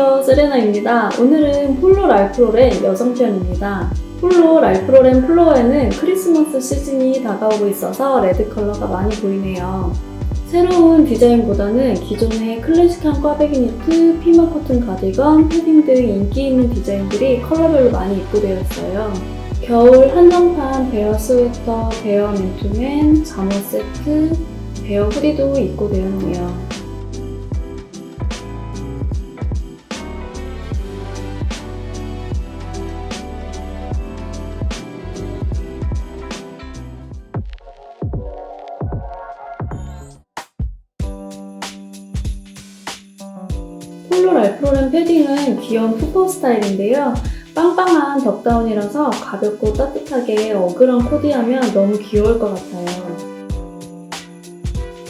반갑습니다. 오늘은 폴로 랄프로렌 여성 편입니다. 폴로 랄프로렌 플로어에는 크리스마스 시즌이 다가오고 있어서 레드 컬러가 많이 보이네요. 새로운 디자인보다는 기존의 클래식한 꽈배기 니트, 피마 코튼 가디건, 패딩 등 인기 있는 디자인들이 컬러별로 많이 입고되어 있어요. 겨울 한정판 베어 스웨터, 베어 맨투맨, 잠옷 세트, 베어 후디도 입고되어 있네요. 폴로 랄프로렌 패딩은 귀여운 푸퍼 스타일인데요. 빵빵한 덕다운이라서 가볍고 따뜻하게 어그런 코디하면 너무 귀여울 것 같아요.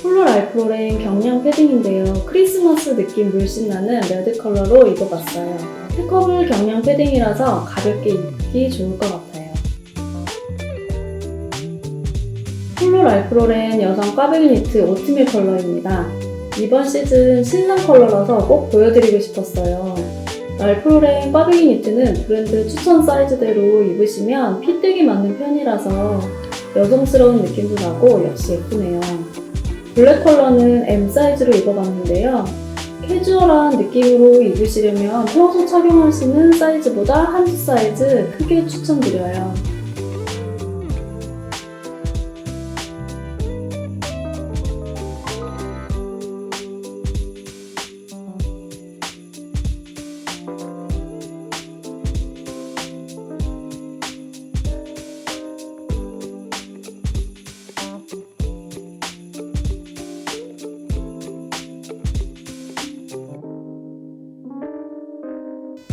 폴로 랄프로렌 경량 패딩인데요. 크리스마스 느낌 물씬 나는 레드 컬러로 입어봤어요. 테커블 경량 패딩이라서 가볍게 입기 좋을 것 같아요. 폴로 랄프로렌 여성 꽈배기 니트 오트밀 컬러입니다. 이번 시즌 신상 컬러라서 꼭 보여드리고 싶었어요. 랄프로렌 꽈배기 니트는 브랜드 추천 사이즈대로 입으시면 핏되게 맞는 편이라서 여성스러운 느낌도 나고 역시 예쁘네요. 블랙 컬러는 M 사이즈로 입어봤는데요. 캐주얼한 느낌으로 입으시려면 평소 착용하시는 사이즈보다 한주 사이즈 크게 추천드려요.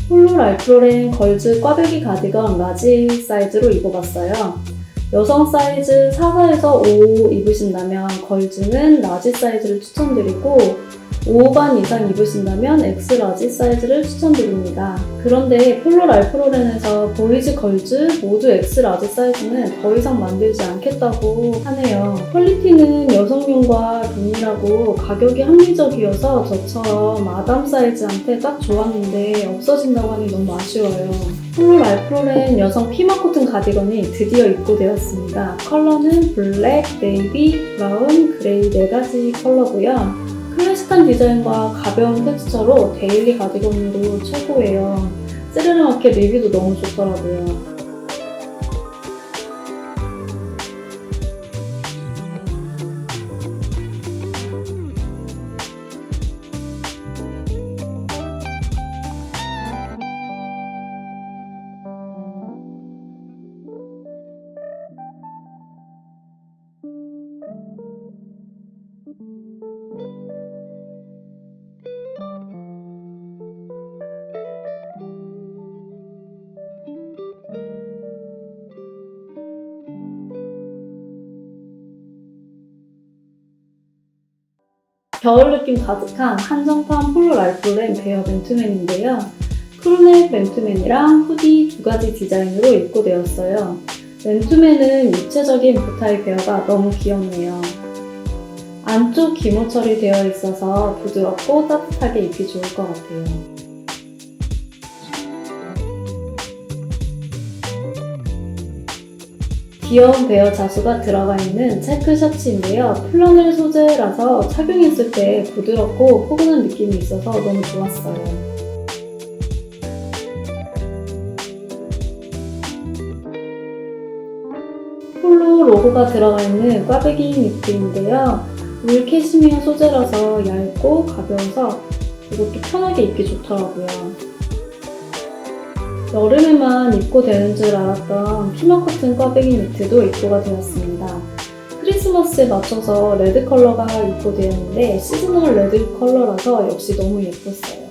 폴로 랄프로렌 걸즈 꽈배기 가디건 라지 사이즈로 입어봤어요. 여성 사이즈 44에서 55 입으신다면 걸즈는 라지 사이즈를 추천드리고 5반 이상 입으신다면 X 라지 사이즈를 추천드립니다. 그런데 폴로 랄프로렌에서 보이즈 걸즈 모두 X 라지 사이즈는 더 이상 만들지 않겠다고 하네요. 퀄리티는 여성용과 동일하고 가격이 합리적이어서 저처럼 아담 사이즈한테 딱 좋았는데 없어진다고 하니 너무 아쉬워요. 폴로 랄프로렌 여성 피마 코튼 가디건이 드디어 입고되었습니다. 컬러는 블랙, 네이비, 브라운, 그레이 네 가지 컬러고요. 클래식한 디자인과 가벼운 텍스처로 데일리 가디건으로 최고예요. 세르르마켓 리뷰도 너무 좋더라고요. 겨울 느낌 가득한 한정판 폴로 랄프렌 베어 맨투맨인데요. 크루넥 맨투맨이랑 후디 두 가지 디자인으로 입고되었어요. 맨투맨은 입체적인 보타이 베어가 너무 귀엽네요. 안쪽 기모 처리되어 있어서 부드럽고 따뜻하게 입기 좋을 것 같아요. 귀여운 베어 자수가 들어가 있는 체크 셔츠인데요. 플러넬 소재라서 착용했을 때 부드럽고 포근한 느낌이 있어서 너무 좋았어요. 폴로 로고가 들어가 있는 꽈배기 니트인데요. 울 캐시미어 소재라서 얇고 가벼워서 이것도 편하게 입기 좋더라고요. 여름에만 입고 되는 줄 알았던 피마 커튼 꽈배기 니트도 입고가 되었습니다. 크리스마스에 맞춰서 레드 컬러가 입고 되었는데 시즈널 레드 컬러라서 역시 너무 예뻤어요.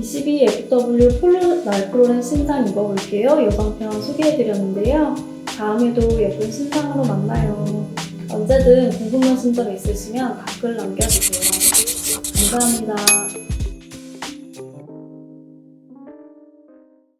22FW 폴로 날프로렌 신상 입어볼게요. 여성편 소개해드렸는데요. 다음에도 예쁜 신상으로 만나요. 언제든 궁금하신 점 있으시면 댓글 남겨주세요. 감사합니다.